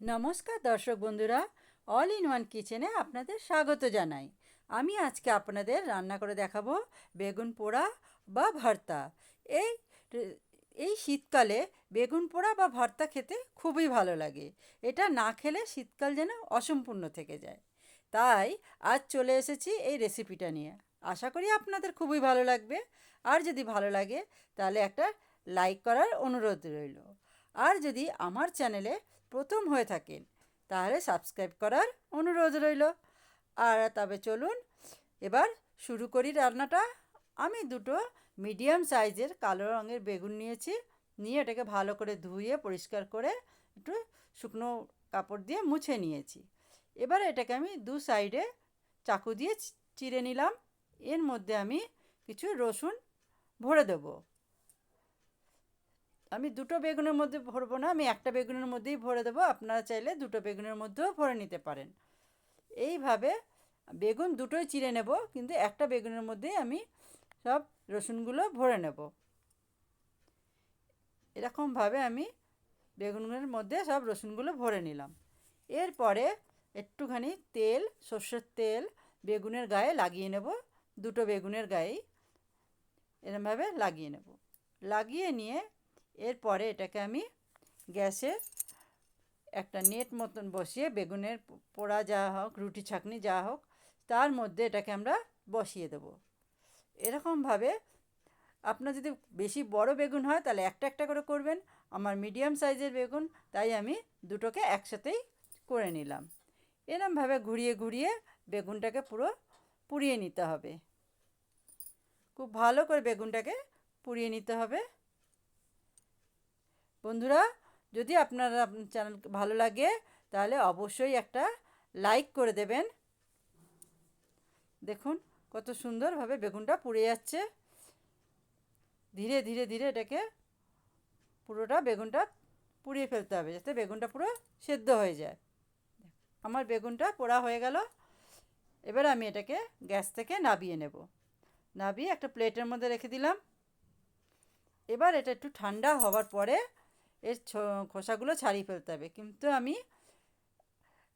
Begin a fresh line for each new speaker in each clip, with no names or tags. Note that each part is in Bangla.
নমস্কার দর্শক বন্ধুরা অল ইন ওয়ান কিচেনে আপনাদের স্বাগত জানাই। আমি আজকে আপনাদের রান্না করে দেখাবো বেগুন পোড়া বা ভর্তা। এই এই শীতকালে বেগুন পোড়া বা ভর্তা খেতে খুবই ভালো লাগে। এটা না খেলে শীতকাল যেন অসম্পূর্ণ থেকে যায়। তাই আজ চলে এসেছি এই রেসিপিটা নিয়ে। আশা করি আপনাদের খুবই ভালো লাগবে। আর যদি ভালো লাগে, তাহলে একটা লাইক করার অনুরোধ রইল। আর যদি আমার চ্যানেলে প্রথম হয়ে থাকেন, তাহলে সাবস্ক্রাইব করার অনুরোধ রইল। আর তবে চলুন, এবার শুরু করি রান্নাটা। আমি দুটো মিডিয়াম সাইজের কালো রঙের বেগুন নিয়েছি, নিয়ে এটাকে ভালো করে ধুয়ে পরিষ্কার করে একটু শুকনো কাপড় দিয়ে মুছে নিয়েছি। এবার এটাকে আমি দু সাইডে চাকু দিয়ে চিড়ে নিলাম। এর মধ্যে আমি কিছু রসুন ভরে দেবো। আমি দুটো বেগুনের মধ্যে ভরবো না, আমি একটা বেগুনের মধ্যেই ভরে দেবো, আপনারা চাইলে দুটো বেগুনের মধ্যেও ভরে নিতে পারেন। এইভাবে বেগুন দুটোই চিড়ে নেব, কিন্তু একটা বেগুনের মধ্যেই আমি সব রসুনগুলো ভরে নেব। এরকমভাবে আমি বেগুনের মধ্যে সব রসুনগুলো ভরে নিলাম। এরপরে একটুখানি তেল, সর্ষের তেল বেগুনের গায়ে লাগিয়ে নেব, দুটো বেগুনের গায়েই এরমভাবে লাগিয়ে নেব। লাগিয়ে নিয়ে এরপরে এটাকে আমি গ্যাসে একটা নেট মতন বসিয়ে বেগুনের পোড়া যা হোক, রুটি, ছাকনি যা হোক, তার মধ্যে এটাকে আমরা বসিয়ে দেব। এরকমভাবে আপনার যদি বেশি বড় বেগুন হয়, তাহলে একটা একটা করে করবেন। আমার মিডিয়াম সাইজের বেগুন, তাই আমি দুটোকে একসাথেই করে নিলাম। এরমভাবে ঘুরিয়ে ঘুরিয়ে বেগুনটাকে পুরো পুড়িয়ে নিতে হবে। খুব ভালো করে বেগুনটাকে পুড়িয়ে নিতে হবে। বন্ধুরা, যদি আপনার চ্যানেল ভালো লাগে, তাহলে অবশ্যই একটা লাইক করে দেবেন। দেখুন কত সুন্দরভাবে বেগুনটা পুড়ে যাচ্ছে। ধীরে ধীরে ধীরে এটাকে পুরোটা বেগুনটা পুড়িয়ে ফেলতে হবে, যাতে বেগুনটা পুরো সেদ্ধ হয়ে যায়। আমার বেগুনটা পোড়া হয়ে গেল। এবার আমি এটাকে গ্যাস থেকে নাবিয়ে নেব। নাবিয়ে একটা প্লেটের মধ্যে রেখে দিলাম। এবার এটা একটু ঠান্ডা হওয়ার পরে এর খোসাগুলো ছাড়িয়ে ফেলতে হবে। কিন্তু আমি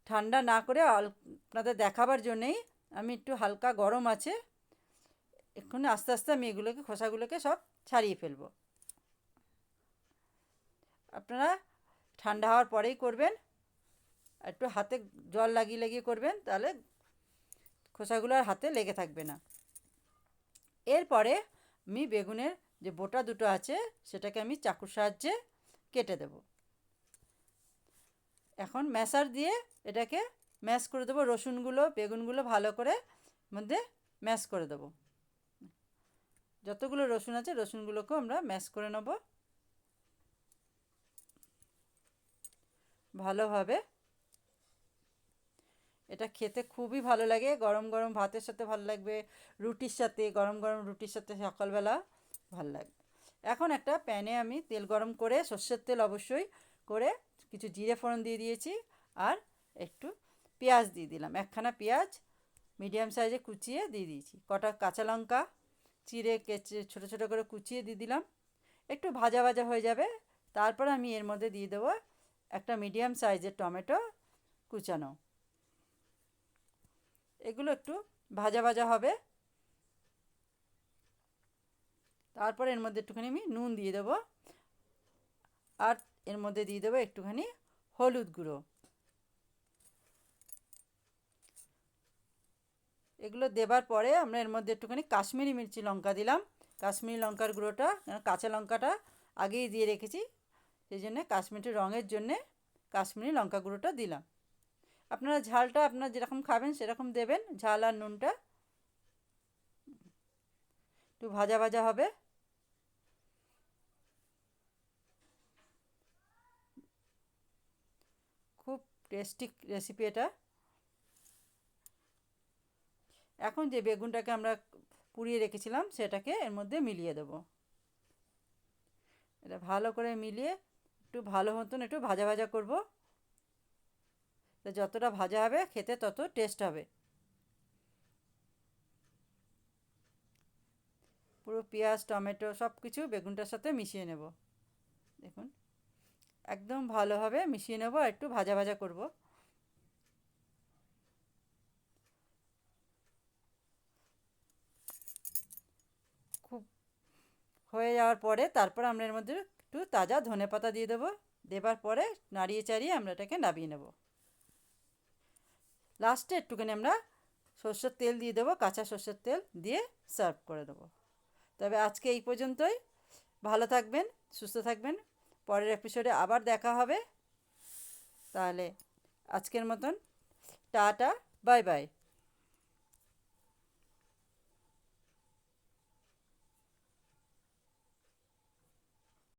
ঠান্ডা না করে আপনাদের দেখাবার জন্যেই আমি একটু হালকা গরম আছে এক্ষুনি আস্তে আস্তে আমি এগুলোকে, খোসাগুলোকে সব ছাড়িয়ে ফেলব। আপনারা ঠান্ডা হওয়ার পরেই করবেন, একটু হাতে জল লাগিয়ে লাগিয়ে করবেন, তাহলে খোসাগুলো আর হাতে লেগে থাকবে না। এরপরে আমি বেগুনের যে বোটা দুটো আছে, সেটাকে আমি চাকুর সাহায্যে কেটে দেব। এখন ম্যাশার দিয়ে এটাকে ম্যাশ করে দেবো। রসুনগুলো, বেগুনগুলো ভালো করে মধ্যে ম্যাশ করে দেবো। যতগুলো রসুন আছে, রসুনগুলোকেও আমরা ম্যাশ করে নেব। ভালোভাবে। এটা খেতে খুবই ভালো লাগে। গরম গরম ভাতের সাথে ভালো লাগবে, রুটির সাথে, গরম গরম রুটির সাথে সকালবেলা ভালো লাগবে। এখন একটা প্যানে আমি তেল গরম করে সর্ষের তেল অবশ্যই করে কিছু জিরে ফোড়ন দিয়ে দিয়েছি আর একটু পেঁয়াজ দিয়ে দিলাম। একখানা পেঁয়াজ মিডিয়াম সাইজে কুচিয়ে দিয়ে দিয়েছি। কটা কাঁচা লঙ্কা, চিড়ে, কেচে, ছোটো ছোটো করে কুচিয়ে দিয়ে দিলাম। একটু ভাজা ভাজা হয়ে যাবে। তারপর আমি এর মধ্যে দিয়ে দেবো একটা মিডিয়াম সাইজের টমেটো কুচানো। এগুলো একটু ভাজা ভাজা হবে। তারপর এর মধ্যে একটুখানি আমি নুন দিয়ে দেবো। আর এর মধ্যে দিয়ে দেবো একটুখানি হলুদ গুঁড়ো। এগুলো দেবার পরে আমরা এর মধ্যে একটুখানি কাশ্মীরি মির্চি লঙ্কা দিলাম। কাশ্মীরি লঙ্কার গুঁড়োটা কাঁচা লঙ্কাটা আগেই দিয়ে রেখেছি। সেই জন্যে কাশ্মীরি রঙের জন্যে কাশ্মীরি লঙ্কা গুঁড়োটা দিলাম। আপনারা ঝালটা আপনারা যেরকম খাবেন সেরকম দেবেন, ঝাল আর নুনটা। একটু ভাজা ভাজা হবে খুব টেস্টি রেসিপি এটা। এখন যে বেগুনটাকে আমরা পুড়িয়ে রেখেছিলাম, সেটাকে এর মধ্যে মিলিয়ে দেব। এটা ভালো করে মিলিয়ে একটু ভালো মতন একটু ভাজা ভাজা করব। যতটা ভাজা হবে, খেতে তত টেস্ট হবে। পুরো পেঁয়াজ, টমেটো সব কিছু বেগুনটার সাথে মিশিয়ে নেব। দেখুন। একদম ভালোভাবে মিশিয়ে নেব আর একটু ভাজা ভাজা করব। খুব হয়ে যাওয়ার পরে তারপর আমরা এর মধ্যে একটু তাজা ধনে পাতা দিয়ে দেবো। দেবার পরে নাড়িয়ে চাড়িয়ে আমরা এটাকে নামিয়ে নেব। লাস্টে একটুখানি আমরা সর্ষের তেল দিয়ে দেবো, কাঁচা সর্ষের তেল দিয়ে সার্ভ করে দেবো। তবে আজকে এই পর্যন্তই। ভালো থাকবেন, সুস্থ থাকবেন। পরের এপিসোডে আবার দেখা হবে। তাহলে আজকের মতন টাটা বাই বাই